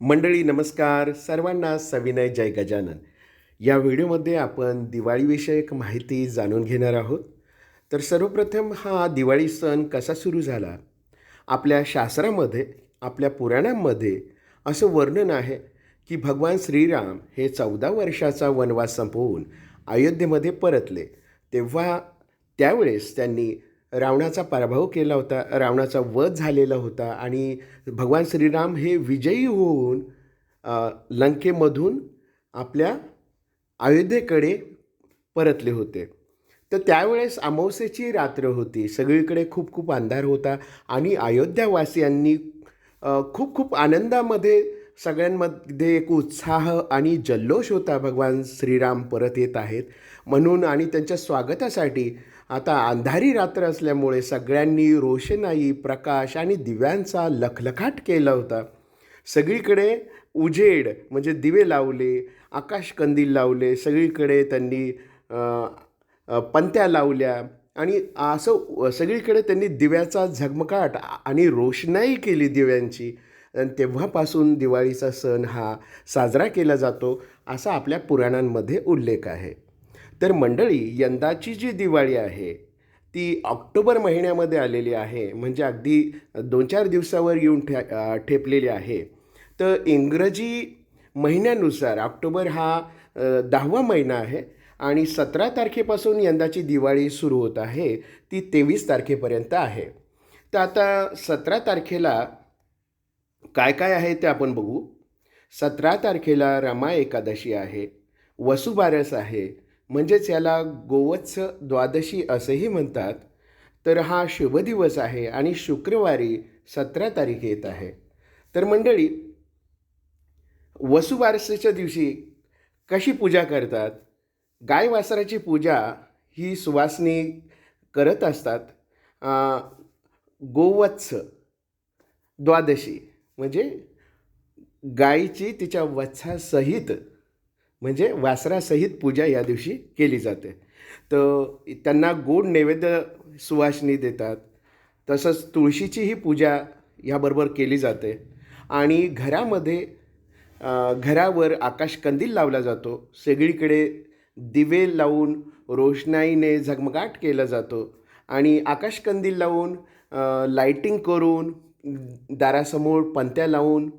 मंडळी नमस्कार. सर्वांना सविनय जय गजानन. या व्हिडिओमध्ये आपण दिवाळीविषयक माहिती जाणून घेणार आहोत. तर सर्वप्रथम हा दिवाळी सण कसा सुरू झाला? आपल्या शास्त्रामध्ये आपल्या पुराणांमध्ये असं वर्णन आहे की भगवान श्रीराम हे चौदा वर्षाचा वनवास संपवून अयोध्येमध्ये परतले. तेव्हा त्यावेळेस त्यांनी रावणाचा पराभव केला होता रावणाचा वध झालेला होता आणि भगवान श्रीराम हे विजयी होऊन लंकेमधून आपल्या अयोध्येकडे परतले होते. तर त्यावेळेस अमावस्येची रात्र होती. सगळीकडे खूप खूप अंधार होता आणि अयोध्यावासियांनी खूप खूप आनंदामध्ये सगळ्यांमध्ये एक उत्साह आणि जल्लोष होता. भगवान श्रीराम परत येत आहेत म्हणून आणि त्यांच्या स्वागतासाठी आता अंधारी रात्र असल्यामुळे सगळ्यांनी रोषणाई प्रकाश आणि दिव्यांचा लखलखाट केला होता. सगळीकडे उजेड म्हणजे दिवे लावले आकाशकंदील लावले सगळीकडे त्यांनी पंत्या लावल्या आणि असं सगळीकडे त्यांनी दिव्याचा झगमगाट आणि रोषणाई केली दिव्यांची. आणि तेव्हापासून दिवाळीचा सण हा साजरा केला जातो असा आपल्या पुराणांमध्ये उल्लेख आहे. तर मंडळी यंदाची जी दिवाळी आहे ती ऑक्टोबर महिन्यामध्ये आलेली आहे. म्हणजे अगदी दोन चार दिवसावर येऊन ठे ठेपलेली आहे. तर इंग्रजी महिन्यानुसार ऑक्टोबर हा दहावा महिना आहे आणि सतरा तारखेपासून यंदाची दिवाळी सुरू होत आहे. ती तेवीस तारखेपर्यंत आहे. तर आता सतरा तारखेला काय काय आहे ते आपण बघू. सतरा तारखेला रमा एकादशी आहे. वसुबारस आहे. म्हणजेच याला गोवत्स द्वादशी असेही म्हणतात. तर हा शुभ दिवस आहे आणि शुक्रवारी सतरा तारीख येत आहे. तर मंडळी वसुबारसेच्या दिवशी कशी पूजा करतात? गाय वासराची पूजा ही सुवासनी करत असतात. गोवत्स द्वादशी म्हणजे गायीची तिच्या वत्सासहित म्हणजे वासरासहित पूजा या दिवशी केली जाते. तर त्यांना गोड नैवेद्य सुवासिनी देतात. तसंच तुळशीचीही पूजा ह्याबरोबर केली जाते. आणि घरामध्ये घरावर आकाशकंदील लावला जातो. सगळीकडे दिवे लावून रोषणाईने झगमगाट केला जातो. आणि आकाशकंदील लावून लाईटिंग करून दारासमोर पंत्या लावून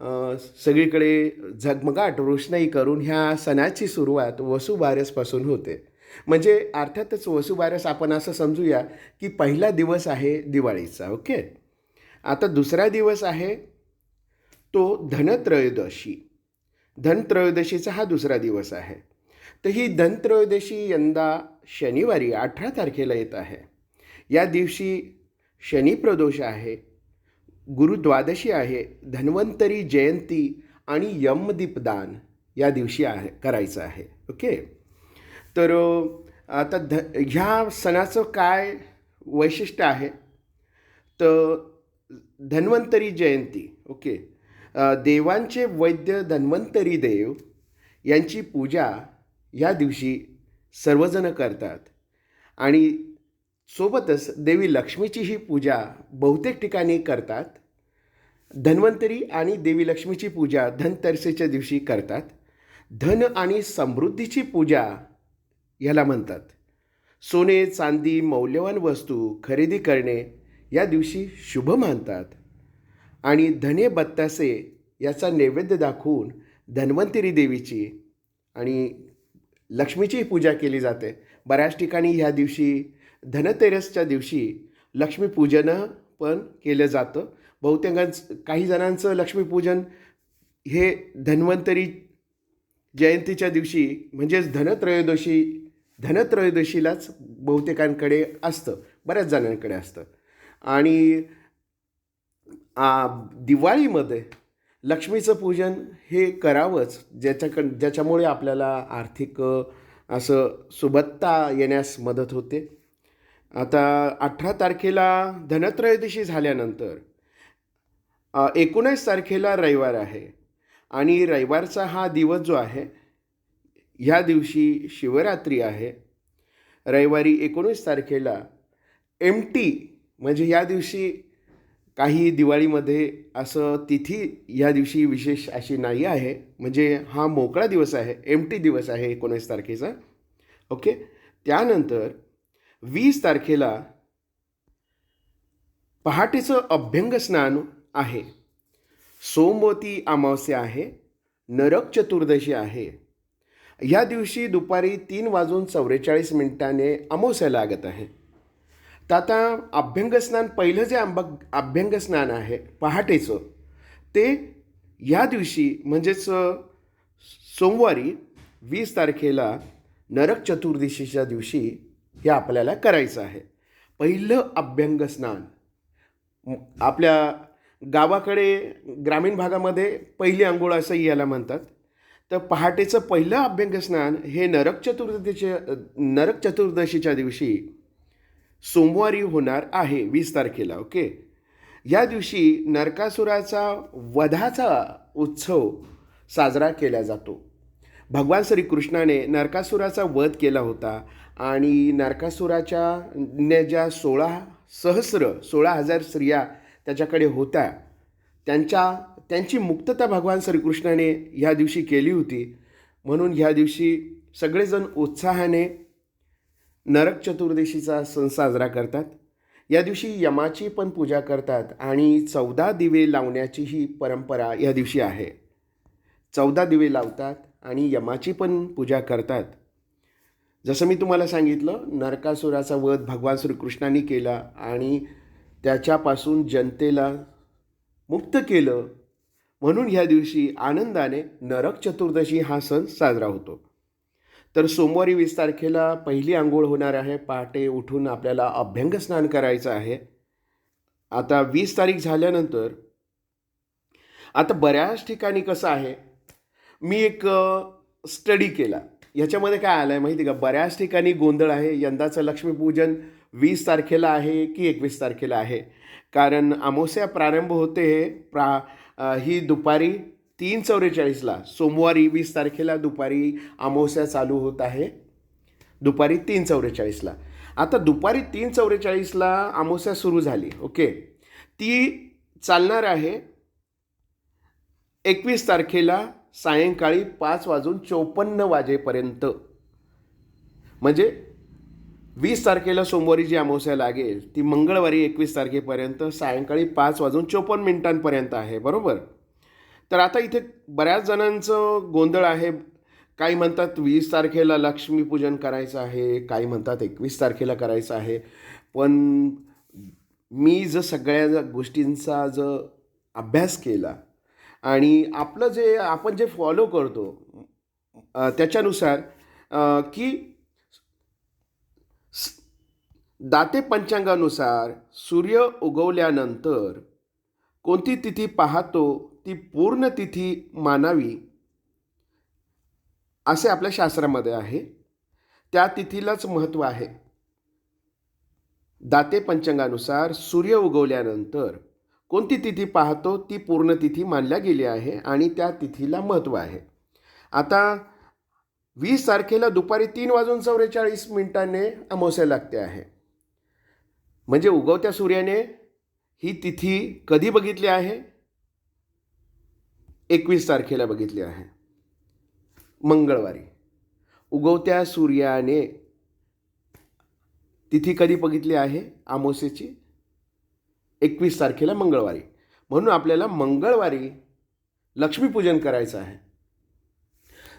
सगळीकडे झगमगाट रोषणाई करून ह्या सणाची सुरुवात वसुबारसपासून होते. म्हणजे अर्थातच वसुबारस आपण असं समजूया की पहिला दिवस आहे दिवाळीचा ओके? आता दुसरा दिवस आहे तो धनत्रयोदशी. धनत्रयोदशीचा हा दुसरा दिवस आहे. तर ही धनत्रयोदशी यंदा शनिवारी अठरा तारखेला येत आहे. या दिवशी शनिप्रदोष आहे गुरुद्वादशी आहे धन्वंतरी जयंती आणि यमदीपदान या दिवशी आहे करायचं आहे. ओके? तर आता ध ह्या सणाचं काय वैशिष्ट्य आहे? तर धन्वंतरी जयंती ओके? देवांचे वैद्य धन्वंतरी देव यांची पूजा या दिवशी सर्वजण करतात. आणि सोबतच देवी लक्ष्मीचीही पूजा बहुतेक ठिकाणी करतात. धन्वंतरी आणि देवी लक्ष्मीची पूजा धनतरसेच्या दिवशी करतात. धन आणि समृद्धीची पूजा याला म्हणतात. सोने चांदी मौल्यवान वस्तू खरेदी करणे या दिवशी शुभ मानतात. आणि धने बत्तासे याचा नैवेद्य दाखवून धन्वंतरी देवीची आणि लक्ष्मीची पूजा केली जाते. बऱ्याच ठिकाणी ह्या दिवशी धनतेरसच्या दिवशी लक्ष्मीपूजन पण केलं जातं. बहुतेकांच काही जणांचं लक्ष्मीपूजन हे धन्वंतरी जयंतीच्या दिवशी म्हणजेच धनत्रयोदशी धनत्रयोदशीलाच बहुतेकांकडे असतं. बऱ्याच जणांकडे असतं. आणि दिवाळीमध्ये लक्ष्मीचं पूजन हे करावंच. ज्याच्याकड ज्याच्यामुळे आपल्याला आर्थिक असं सुबत्ता येण्यास मदत होते. आता अठरा तारखेला धनत्रयोदशी झाल्यानंतर एकोणीस तारखेला रविवार आहे. आणि रविवारचा हा दिवस जो आहे ह्या दिवशी शिवरात्री आहे. रविवारी एकोणीस तारखेला एम टी म्हणजे या दिवशी काही दिवाळीमध्ये असं तिथी या दिवशी विशेष अशी नाही आहे. म्हणजे हा मोकळा दिवस आहे एम टी दिवस आहे एकोणीस तारखेचा. ओके? त्यानंतर वीस तारखेला पहाटेचं अभ्यंग स्नान आहे. सोमवती अमावस्या आहे नरक चतुर्दशी आहे. या दिवशी दुपारी तीन वाजून चौवेचाळीस मिनिटाने अमावस्या लागत आहे. तर आता अभ्यंगस्नान पहिलं जे आंब अभ्यंगस्नान आहे पहाटेचं ते या दिवशी म्हणजेच सोमवारी वीस तारखेला नरक चतुर्दशीच्या दिवशी हे आपल्याला करायचं आहे. पहिलं अभ्यंग स्नान. आपल्या गावाकडे ग्रामीण भागामध्ये पहिली आंघोळ असंही याला म्हणतात. तर पहाटेचं पहिलं अभ्यंग स्नान हे नरक चतुर्दशीच्या नरक चतुर्दशीच्या दिवशी सोमवारी होणार आहे वीस तारखेला ओके? या दिवशी नरकासुराचा वधाचा उत्सव साजरा केला जातो. भगवान श्रीकृष्णाने नरकासुराचा वध केला होता. आणि नारकासुराच्या ने ज्या सोळा सहस्र सोळा हजार स्त्रिया त्याच्याकडे होत्या. त्यांच्या त्यांची मुक्तता भगवान श्रीकृष्णाने ह्या दिवशी केली होती. म्हणून ह्या दिवशी सगळेजण उत्साहाने नरक चतुर्दशीचा सण साजरा करतात. या दिवशी यमाची पण पूजा करतात आणि चौदा दिवे लावण्याची ही परंपरा या दिवशी आहे. चौदा दिवे लावतात आणि यमाची पण पूजा करतात. जसं मी तुम्हाला सांगितलं नरकासुराचा वध भगवान श्रीकृष्णाने केला आणि त्याच्यापासून जनतेला मुक्त केलं. म्हणून ह्या दिवशी आनंदाने नरक चतुर्दशी हा सण साजरा होतो. तर सोमवारी वीस तारखेला पहिली आंघोळ होणार आहे. पहाटे उठून आपल्याला अभ्यंग स्नान करायचं आहे. आता वीस तारीख झाल्यानंतर आता बऱ्याच ठिकाणी कसं आहे मी एक स्टडी केला. ह्याच्यामध्ये काय आलं आहे माहिती का? बऱ्याच ठिकाणी गोंधळ आहे. यंदाचं लक्ष्मीपूजन वीस तारखेला आहे की एकवीस तारखेला आहे? कारण अमावस्या प्रारंभ होते हे प्रा ही दुपारी तीन चौवेचाळीसला सोमवारी वीस तारखेला दुपारी अमावस्या चालू होत आहे. दुपारी तीन चौवेचाळीसला. आता दुपारी तीन चौवेचाळीसला अमावस्या सुरू झाली ओके? ती चालणार आहे एकवीस तारखेला सायंकाळी पाच वाजून चोपन्न वाजेपर्यंत. म्हणजे वीस तारखेला सोमवारी जी अमावस्या लागेल ती मंगळवारी एकवीस तारखेपर्यंत सायंकाळी पाच वाजून चोपन्न मिनिटांपर्यंत आहे बरोबर? तर आता इथे बऱ्याच जणांचं गोंधळ आहे. काही म्हणतात वीस तारखेला लक्ष्मीपूजन करायचं आहे काही म्हणतात एकवीस तारखेला करायचं आहे. पण मी जर सगळ्या गोष्टींचा जर अभ्यास केला आणि आपलं जे आपण जे फॉलो करतो त्याच्यानुसार की दाते पंचांगानुसार सूर्य उगवल्यानंतर कोणती तिथी पाहतो ती पूर्ण तिथी मानावी असे आपल्या शास्त्रामध्ये आहे. त्या तिथीलाच महत्त्व आहे. दाते पंचांगानुसार सूर्य उगवल्यानंतर कोणती तिथी पाहतो ती पूर्ण तिथी मानल्या गेली आहे आणि त्या तिथीला महत्त्व आहे. आता वीस तारखेला दुपारी तीन वाजून चौवेचाळीस मिनिटाने अमावस्या लागते आहे. म्हणजे उगवत्या सूर्याने ही तिथी कधी बघितली आहे? एकवीस तारखेला बघितली आहे. मंगळवारी. उगवत्या सूर्याने तिथी कधी बघितली आहे? अमावस्येची एकवीस तारखेला मंगळवारी. म्हणून आपल्याला मंगळवारी लक्ष्मीपूजन करायचं आहे.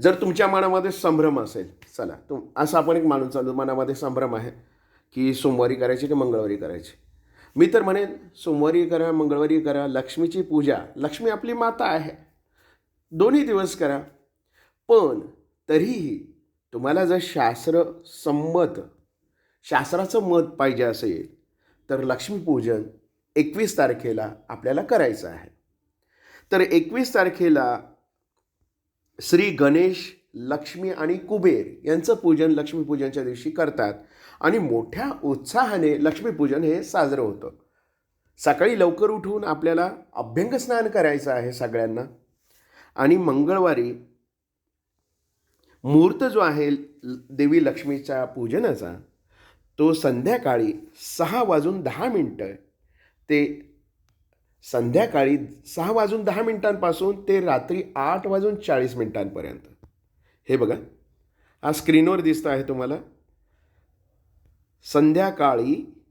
जर तुमच्या मनामध्ये संभ्रम असेल चला तुम असं आपण एक मानून चालू मनामध्ये संभ्रम आहे की सोमवारी करायची की मंगळवारी करायची? मी तर म्हणेन सोमवारी करा मंगळवारी करा लक्ष्मीची पूजा लक्ष्मी आपली माता आहे. दोन्ही दिवस करा. पण तरीही तुम्हाला जर शास्त्र संमत शास्त्राचं मत पाहिजे असेल तर लक्ष्मीपूजन एकवीस तारखेला आपल्याला करायचं आहे. तर एकवीस तारखेला श्री गणेश लक्ष्मी आणि कुबेर यांचं पूजन लक्ष्मीपूजनच्या दिवशी करतात आणि मोठ्या उत्साहाने लक्ष्मीपूजन हे साजरं होतं. सकाळी लवकर उठून आपल्याला अभ्यंग स्नान करायचं आहे सगळ्यांना. आणि मंगळवारी मुहूर्त जो आहे देवी लक्ष्मीच्या पूजनाचा तो संध्याकाळी सहा वाजून दहा मिनटं ते संध्याकाळी सहा वाजून दहा मिनिटांपासून ते रात्री आठ वाजून चाळीस मिनिटांपर्यंत. हे बघा हा स्क्रीनवर दिसतं आहे तुम्हाला. संध्याकाळी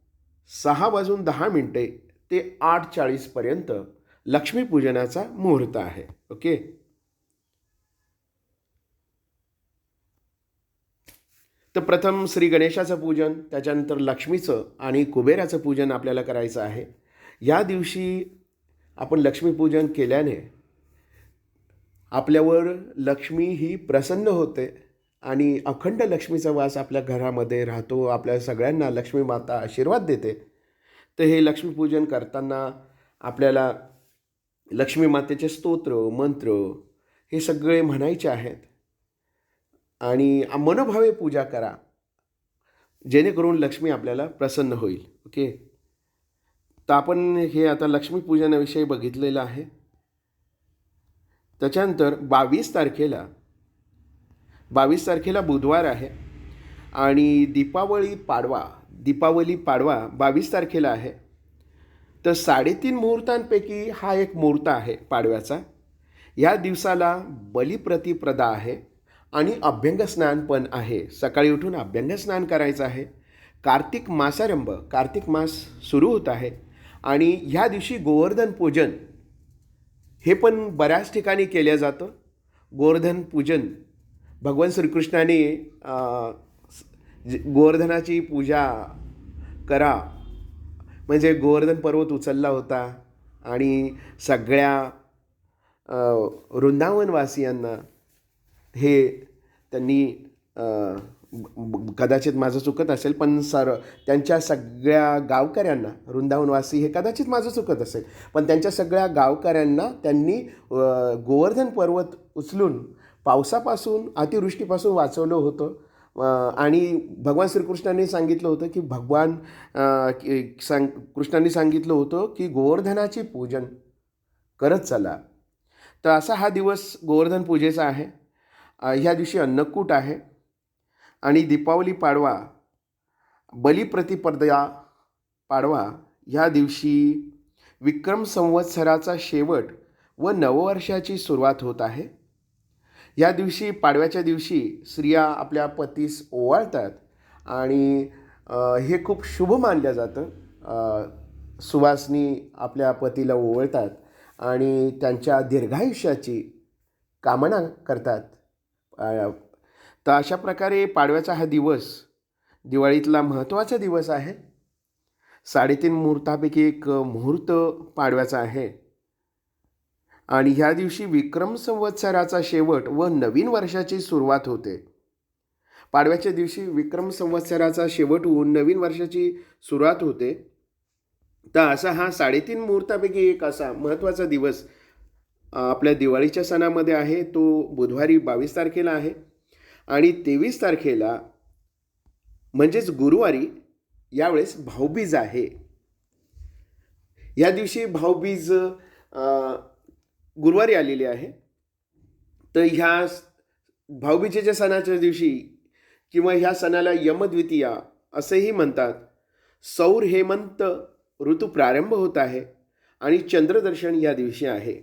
सहा वाजून दहा मिनटे ते आठ चाळीसपर्यंत लक्ष्मीपूजनाचा मुहूर्त आहे. ओके? तर प्रथम श्री गणेशाचं पूजन त्याच्यानंतर लक्ष्मीचं आणि कुबेराचं पूजन आपल्याला करायचं आहे. या दिवशी आपण लक्ष्मीपूजन केल्याने आपल्यावर लक्ष्मी ही प्रसन्न होते आणि अखंड लक्ष्मीचा वास आपल्या घरामध्ये राहतो आपल्या सगळ्यांना लक्ष्मी माता आशीर्वाद देते. तर हे लक्ष्मीपूजन करताना आपल्याला लक्ष्मी मातेचे स्तोत्र मंत्र हे सगळे म्हणायचे आहेत. आणि मनोभावे पूजा करा जेणेकरून लक्ष्मी आपल्याला प्रसन्न होईल. ओके? तर आपण हे आता लक्ष्मीपूजनाविषयी बघितलेलं आहे. त्याच्यानंतर बावीस तारखेला बावीस तारखेला बुधवार आहे आणि दीपावली पाडवा दीपावली पाडवा बावीस तारखेला आहे. तर साडेतीन मुहूर्तांपैकी हा एक मुहूर्त आहे पाडव्याचा. या दिवसाला बलिप्रतिप्रदा आहे आणि अभ्यंगस्नान पण आहे. सकाळी उठून अभ्यंगस्नान करायचं आहे. कार्तिक मासारंभ कार्तिक मास सुरू होत आहे. आणि ह्या दिवशी गोवर्धन पूजन हे पण बऱ्याच ठिकाणी केलं जातं. गोवर्धन पूजन भगवान श्रीकृष्णाने गोवर्धनाची पूजा करा. म्हणजे गोवर्धन पर्वत उचलला होता आणि सगळ्या वृंदावनवासियांना हे त्यांनी कदाचित माझं चुकत असेल पण सर त्यांच्या सगळ्या गावकऱ्यांना वृंदावनवासी हे कदाचित माझं चुकत असेल पण त्यांच्या सगळ्या गावकऱ्यांना त्यांनी गोवर्धन पर्वत उचलून पावसापासून अतिवृष्टीपासून वाचवलं होतं. आणि भगवान श्रीकृष्णांनी सांगितलं होतं की भगवान सांग कृष्णांनी सांगितलं होतं की गोवर्धनाची पूजन करत चला. तर असा हा दिवस गोवर्धन पूजेचा आहे. ह्या दिवशी अन्नकूट आहे. आणि दीपावली पाडवा बलिप्रतिपदा पाडवा ह्या दिवशी विक्रम संवत्सराचा शेवट व नववर्षाची सुरुवात होत आहे. या दिवशी पाडव्याच्या दिवशी स्त्रिया आपल्या पतीस ओवाळतात आणि हे खूप शुभ मानलं जातं. सुवासनी आपल्या पतीला ओवळतात आणि त्यांच्या दीर्घायुष्याची कामना करतात. तर अशा प्रकारे पाडव्याचा हा दिवस दिवाळीतला महत्त्वाचा दिवस आहे. साडेतीन मुहूर्तापैकी एक मुहूर्त पाडव्याचा आहे. आणि ह्या दिवशी विक्रम संवत्सराचा शेवट व नवीन वर्षाची सुरुवात होते. पाडव्याच्या दिवशी विक्रम संवत्सराचा शेवट होऊन नवीन वर्षाची सुरुवात होते. तर असा हा साडेतीन मुहूर्तापैकी एक असा महत्त्वाचा दिवस आपल्या दिवाळीच्या सणामध्ये आहे. तो बुधवारी बावीस तारखेला आहे. आणि तेवीस तारखेला म्हणजेच गुरुवारी यावेळेस भाऊबीज आहे. या दिवशी भाऊबीज गुरुवारी आलेली आहे. तर ह्या भाऊबीजेच्या सणाच्या दिवशी किंवा ह्या सणाला यमद्वितीया असेही म्हणतात. सौर हेमंत ऋतू प्रारंभ होत आहे आणि चंद्रदर्शन या दिवशी आहे.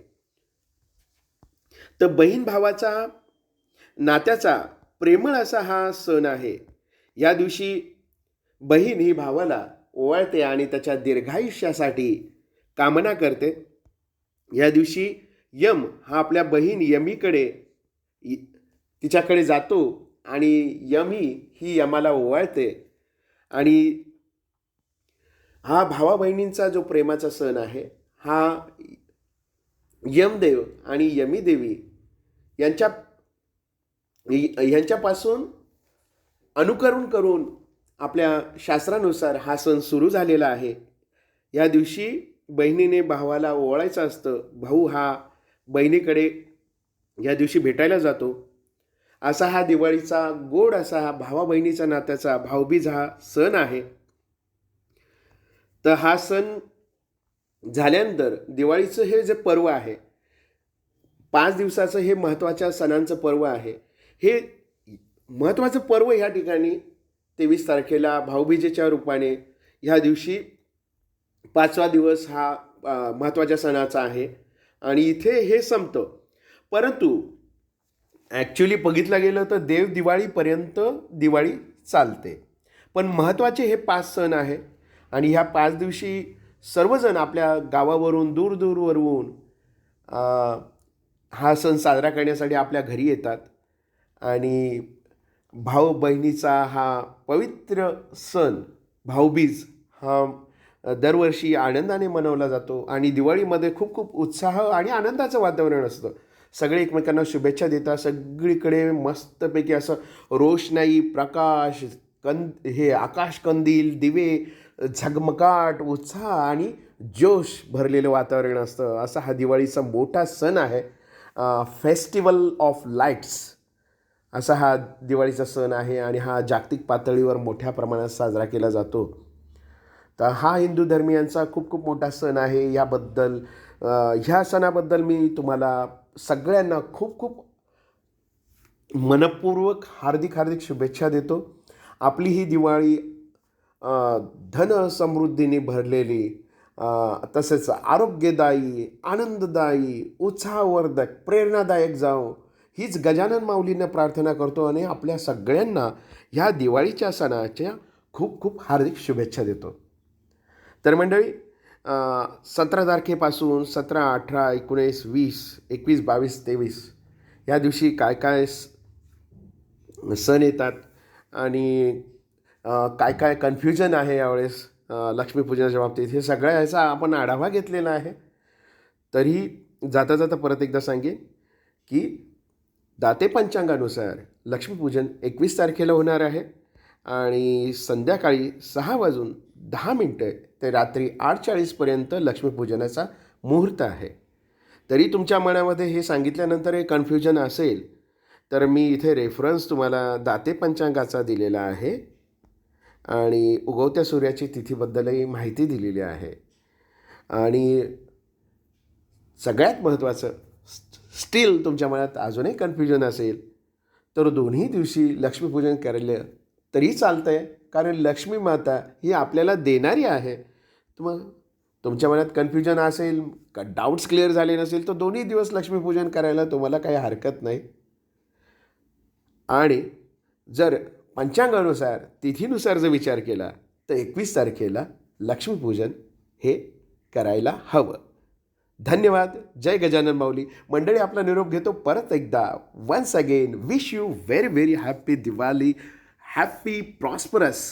तर बहीण भावाचा नात्याचा प्रेमळ असा हा सण आहे. या दिवशी बहीण ही भावाला ओवाळते आणि त्याच्या दीर्घायुष्यासाठी कामना करते. या दिवशी यम हा आपल्या बहीण यमीकडे तिच्याकडे जातो आणि यमी ही यमाला ओवाळते. आणि हा भावा बहिणींचा जो प्रेमाचा सण आहे हा यमदेव आणि यमीदेवी यांच्या ह्यांच्यापासून अनुकरण करून आपल्या शास्त्रानुसार हा सण सुरू झालेला आहे. या दिवशी बहिणीने भावाला ओवाळायचं असतं. भाऊ हा बहिणीकडे या दिवशी भेटायला जातो. असा हा दिवाळीचा गोड असा हा भावा बहिणीचा नात्याचा भाऊबीज हा सण आहे. तर हा सण झाल्यानंतर दिवाळीचं हे जे पर्व आहे पाच दिवसाचं हे महत्त्वाच्या सणांचं पर्व आहे. हे महत्त्वाचं पर्व ह्या ठिकाणी तेवीस तारखेला भाऊबीजेच्या रूपाने ह्या दिवशी पाचवा दिवस हा महत्त्वाच्या सणाचा आहे. आणि इथे हे संपतं. परंतु ॲक्च्युली बघितलं गेलं तर देव दिवाळीपर्यंत दिवाळी चालते. पण महत्त्वाचे हे पाच सण आहे आणि ह्या पाच दिवशी सर्वजण आपल्या गावावरून दूर दूरवरून हा सण साजरा करण्यासाठी आपल्या घरी येतात. आणि भाऊ बहिणीचा हा पवित्र सण भाऊबीज हा दरवर्षी आनंदाने मनवला जातो. आणि दिवाळीमध्ये खूप खूप उत्साह आणि आनंदाचं वातावरण असतं. सगळे एकमेकांना शुभेच्छा देतात. सगळीकडे मस्तपैकी असं रोषणाई प्रकाश कंद हे आकाश कंदील दिवे झगमगाट उत्साह आणि जोश भरलेलं वातावरण असतं. असा हा दिवाळीचा मोठा सण आहे. फेस्टिवल ऑफ लाईट्स असा हा दिवाळीचा सण आहे आणि हा जागतिक पातळीवर मोठ्या प्रमाणात साजरा केला जातो. तर हा हिंदू धर्मियांचा खूप खूप मोठा सण आहे. याबद्दल ह्या सणाबद्दल मी तुम्हाला सगळ्यांना खूप खूप मनपूर्वक हार्दिक हार्दिक शुभेच्छा देतो. आपली ही दिवाळी धन समृद्धीने भरलेली तसेच आरोग्यदायी आनंददायी उत्साहवर्धक प्रेरणादायक जाओ हीच गजानन माऊलींना प्रार्थना करतो आणि आपल्या सगळ्यांना ह्या दिवाळीच्या सणाच्या खूप खूप हार्दिक शुभेच्छा देतो. तर मंडळी सतरा तारखेपासून सतरा अठरा एकोणीस वीस एकवीस बावीस तेवीस या दिवशी काय काय स- सण येतात आणि काय काय कन्फ्युजन आहे यावेळेस लक्ष्मीपूजनाच्या बाबतीत. हे सगळ्या ह्याचा आपण आढावा घेतलेला आहे. तरी जाता जाता परत एकदा सांगेन की दाते पंचांगानुसार लक्ष्मीपूजन एकवीस तारखेला होणार आहे आणि संध्याकाळी सहा वाजून दहा मिनटं ते रात्री आठ चाळीसपर्यंत लक्ष्मीपूजनाचा मुहूर्त आहे. तरी तुमच्या मनामध्ये हे सांगितल्यानंतर हे कन्फ्युजन असेल तर मी इथे रेफरन्स तुम्हाला दाते पंचांगाचा दिलेला आहे आणि उगवत्या सूर्याची तिथीबद्दलही माहिती दिलेली आहे. आणि सगळ्यात महत्त्वाचं स्टील तुमच्या मनात अजूनही कन्फ्युजन असेल तर दोन्ही दिवशी लक्ष्मीपूजन केलं तरी चालतं आहे कारण लक्ष्मी माता ही आपल्याला देणारी आहे. तर मग तुमच्या मनात कन्फ्युजन असेल का डाऊट्स क्लिअर झाले नसेल तर दोन्ही दिवस लक्ष्मीपूजन करायला तुम्हाला काही हरकत नाही. आणि जर पंचांगानुसार तिथीनुसार जर विचार केला तर एकवीस तारखेला लक्ष्मीपूजन हे करायला हवं. धन्यवाद. जय गजानन माऊली. मंडळी आपला निरोप घेतो परत एकदा. Once again wish you very very happy Diwali happy prosperous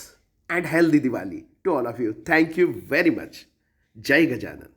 and healthy Diwali to all of you thank you very much Jai Gajanan